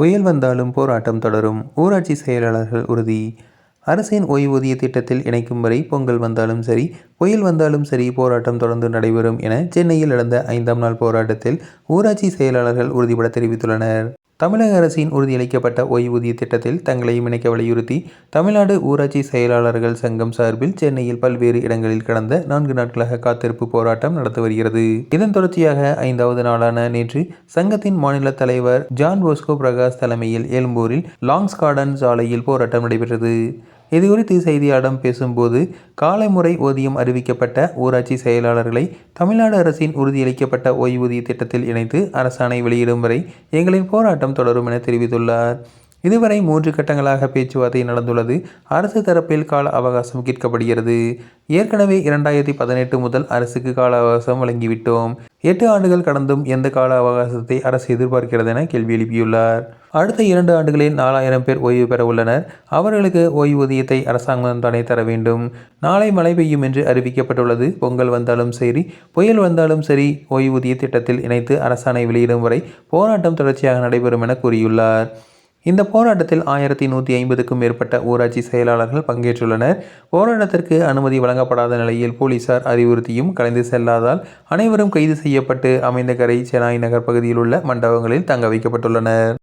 புயல் வந்தாலும் போராட்டம் தொடரும். ஊராட்சி செயலாளர்கள் உறுதி. அரசின் ஓய்வூதிய திட்டத்தில் இணைக்கும் வரை பொங்கல் வந்தாலும் சரி புயல் வந்தாலும் சரி போராட்டம் தொடர்ந்து நடைபெறும் என சென்னையில் நடந்த ஐந்தாம் நாள் போராட்டத்தில் ஊராட்சி செயலாளர்கள் உறுதிபட தெரிவித்துள்ளனர். தமிழக அரசின் உறுதியளிக்கப்பட்ட ஓய்வூதிய திட்டத்தில் தங்களையும் இணைக்க வலியுறுத்தி தமிழ்நாடு ஊராட்சி செயலாளர்கள் சங்கம் சார்பில் சென்னையில் பல்வேறு இடங்களில் கடந்த நான்கு நாட்களாக காத்திருப்பு போராட்டம் நடத்தி வருகிறது. இதன் தொடர்ச்சியாக ஐந்தாவது நாளான நேற்று சங்கத்தின் மாநில தலைவர் ஜான் போஸ்கோ பிரகாஷ் தலைமையில் எழும்பூரில் லாங்ஸ் கார்டன் சாலையில் போராட்டம் நடைபெற்றது. இதுகுறித்து செய்தியாளரிடம் பேசும்போது காலை முறை ஊதியம் அறிவிக்கப்பட்ட ஊராட்சி செயலாளர்களை தமிழ்நாடு அரசின் உறுதியளிக்கப்பட்ட ஓய்வூதிய திட்டத்தில் இணைத்து அரசாணை வெளியிடும் வரை எங்களின் போராட்டம் தொடரும் என தெரிவித்துள்ளார். இதுவரை மூன்று கட்டங்களாக பேச்சுவார்த்தை நடந்துள்ளது. அரசு தரப்பில் கால அவகாசம் கேட்கப்படுகிறது. ஏற்கனவே இரண்டாயிரத்தி பதினெட்டு முதல் அரசுக்கு கால அவகாசம் வழங்கிவிட்டோம். எட்டு ஆண்டுகள் கடந்தும் எந்த கால அவகாசத்தை அரசு எதிர்பார்க்கிறது என கேள்வி எழுப்பியுள்ளார். அடுத்த இரண்டு ஆண்டுகளில் நாலாயிரம் பேர் ஓய்வு பெற உள்ளனர். அவர்களுக்கு ஓய்வூதியத்தை அரசாங்கம் தானே தர வேண்டும். நாளை மழை பெய்யும் என்று அறிவிக்கப்பட்டுள்ளது. பொங்கல் வந்தாலும் சரி புயல் வந்தாலும் சரி ஓய்வூதிய திட்டத்தில் இணைத்து அரசாணை வெளியிடும் வரை போராட்டம் தொடர்ச்சியாக நடைபெறும் என கூறியுள்ளார். இந்த போராட்டத்தில் ஆயிரத்தி நூற்றி ஐம்பதுக்கும் மேற்பட்ட ஊராட்சி செயலாளர்கள் பங்கேற்றுள்ளனர். போராட்டத்திற்கு அனுமதி வழங்கப்படாத நிலையில் போலீசார் அறிவுறுத்தியும் கலைந்து செல்லாதால் அனைவரும் கைது செய்யப்பட்டு அமைந்த கரை செனாய் நகர் பகுதியில் உள்ள மண்டபங்களில் தங்க வைக்கப்பட்டுள்ளனர்.